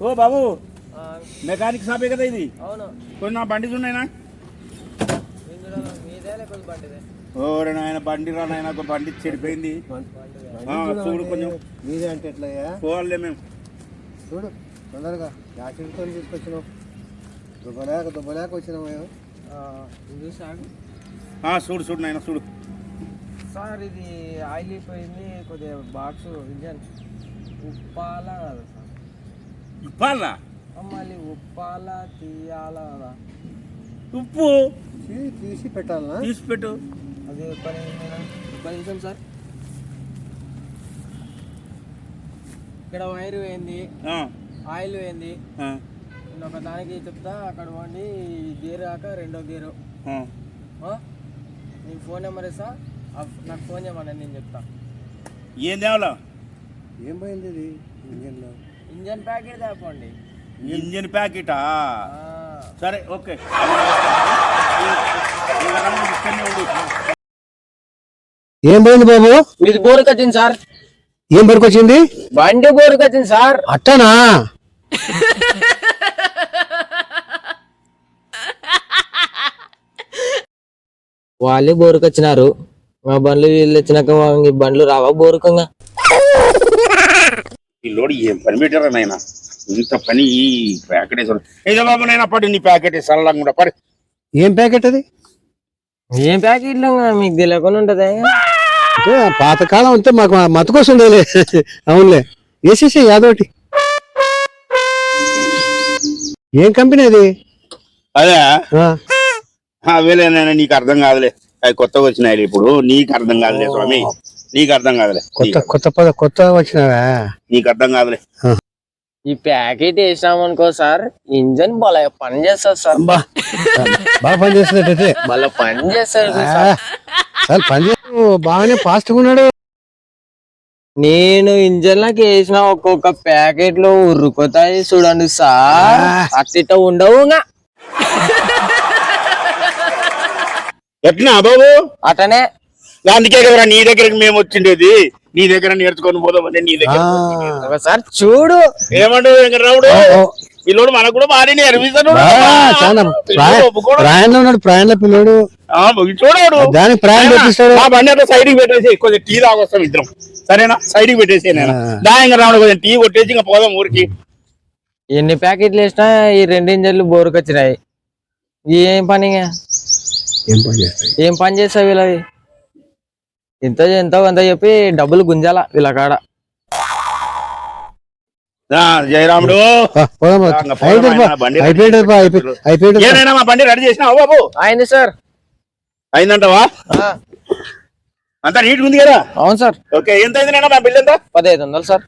ఓ బాబు mechanic షాపే కదా ఇది. అవును. కొన్ని నా బండి బండిదే ఓరే నాయన బండి రా నాయన ఒక బండి చెడిపోయింది. ఆ, చూడు కొంచెం. మీదే అంటే ఎట్లయ్యా పోవాలే మేము. చూడు తొందరగా. యాక్సిడెంట్తో తీసుకొచ్చినావు దుబ్బలేక దుబ్బలేక వచ్చినావు మేము. చూడు చూడు నాయన చూడు. సార్ ఇది ఆయిల్ అయిపోయింది కొద్దిగా బాక్స్ ఇంజన్ ఉప్పాల కదా సార్. ఉప్పాలా ఆ, మళ్ళీ ఉప్పాల తీయాల ఉప్పు. తీసి పెట్టాలనా? తీసి పెట్టు. అది ఒక్క నిమిషం సార్. ఇక్కడ వైర్ పోయింది ఆ, ఆయిల్ పోయింది నేను ఒక దానికి చెప్తా అక్కడ పోండి గేర్ కాక రెండో గేరు? నీ ఫోన్ నెంబర్ ఇస్తా నాకు ఫోన్ చేయమని నేను చెప్తా. ఏం తేవాలా? ఏం పోయింది ఇది? ఇంజన్లో ఇంజన్ ప్యాకెట్ తేపండి ఇంజిన్ ప్యాకెటా? సరే ఓకే. ఏం పోయింది బాబు? మీది బోరుకు వచ్చింది సార్. ఏం వరకు వచ్చింది బండి బోరుకు వచ్చింది సార్. అట్టనా? వాళ్ళే బోరుకు వచ్చినారు మా బండ్లు వీళ్ళు వచ్చినాక బండ్లు రావా బోరుకంగా? ఈ లోడ్ ఏం పని పెట్టారా నాయన? ఇంత పని ఈ ప్యాకెట్ బాబు నైనా పడి నీ ప్యాకెట్ సరళంగా కూడా పడి. ఏం ప్యాకెట్ అది? ఏం ప్యాకెట్లు మీకు తెలియకుండా ఉంటది. అంటే పాతకాలం అంతే మాకు మతకోసం ఉండేలే. అవునులే. వేసేసే యాదోటి. ఏం కంపెనీ అది? అదే? ఆ, వేలేనైనా నీకు అర్థం కాదులే. అవి కొత్తగా వచ్చినాయి ఇప్పుడు. నీకు అర్థం కాదులే స్వామి. నీకు అర్థం కాదులే. కొత్త కొత్త పద కొత్త వచ్చినావా. నీకు అర్థం కాదులే. ఈ ప్యాకెట్ వేసినామనుకో సార్ ఇంజన్ భలే పని చేస్తుంది సార్. బా బాగా పని చేస్తున్నట్టయితే భలే పని చేస్తారు సార్. పని చేస్తూ బాగానే ఫాస్ట్గా ఉన్నాడు. నేను ఇంజన్ లాకి వేసిన ఒక్కొక్క ప్యాకెట్లో ఉరుకుతాయి చూడండి సార్. అట్టిట ఉండవు. ఎట్లా బాబు? అటనే అందుకే కదరా నీ దగ్గరికి మేము వచ్చిండేది. నీ దగ్గర నేర్చుకొని పోదామని నీ దగ్గర ఆ, ఒకసారి చూడు. ఏమంటావు వెంకటరాముడు? ఓ, ఈ లోడు మనకు కూడా మారి అనిపిస్తాడు బా, చాలా ప్రాయ- ప్రాయంలో ఉన్నాడు ప్రాయంలో పిల్లోడు. చూడడు దానికి ప్రాయం పెట్టిస్తాడు మా బండి అట్లా సైడ్కి పెట్టేసి కొద్దిగా టీ తాగొస్తాం ఇద్దరం. సరేనా? సైడ్కి పెట్టేసి నేను ఆ. దా ఇంకా రావడం కొంచెం టీ కొట్టేసి ఇంకా పోదాం ఊరికి. ఎన్ని ప్యాకెట్లు వేసినా ఈ రెండు ఇంజన్లు బోరుకొచ్చినాయి. ఏం పని? ఏం పని ఏం పని చేస్తావు వీళ్ళది ఇంత ఎంతో కొంత చెప్పి డబ్బులు గుంజాల వీళ్ళ కాడ. ఆ, జయరాముడు. బండి రెడీ చేసినావు బాబు? అయింది సార్. అయిందంటవా? ఆ, అంతా నీట్ ఉంది కదా? అవును సార్. ఓకే ఎంత అయింది నాయనా మా బిల్ ఎంత? పదహైదు వందలు సార్.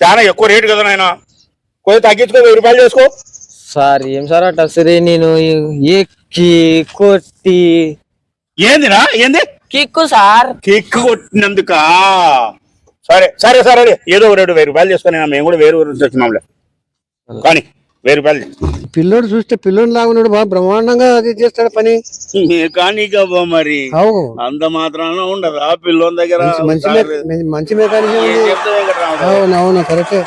చాలా ఎక్కువ రేటు కదా నాయన. కొద్దిగా తగ్గించుకో వెయ్యి రూపాయలు చేసుకో. సార్ ఏం సార్ అట్ట సరే నేను ఎక్కి కొట్టి ఏందిరా? ఏంది? Kick sir. కిక్ కొట్టినందుక? సరే సరే సరే అదే. ఏదో రేటు వెయ్యి రూపాయలు చేసుకొని మేము కూడా వేరు ఊరు నుంచి వచ్చినాంలే కానీ వెయ్యి రూపాయలు పిల్లోడు చూస్తే పిల్లోడు లాగున్నాడు బా బ్రహ్మాండంగా అది చేస్తాడు పని. మెకానిక్ అవ్వ మరి? అంత మాత్రాన ఉండదు. ఆ పిల్లోని దగ్గర మంచి మంచి మె- మంచి మెకానిజం ఏం ఉంది. చెప్తావు వెంకటరాముడు? అవును అవును కరెక్టే.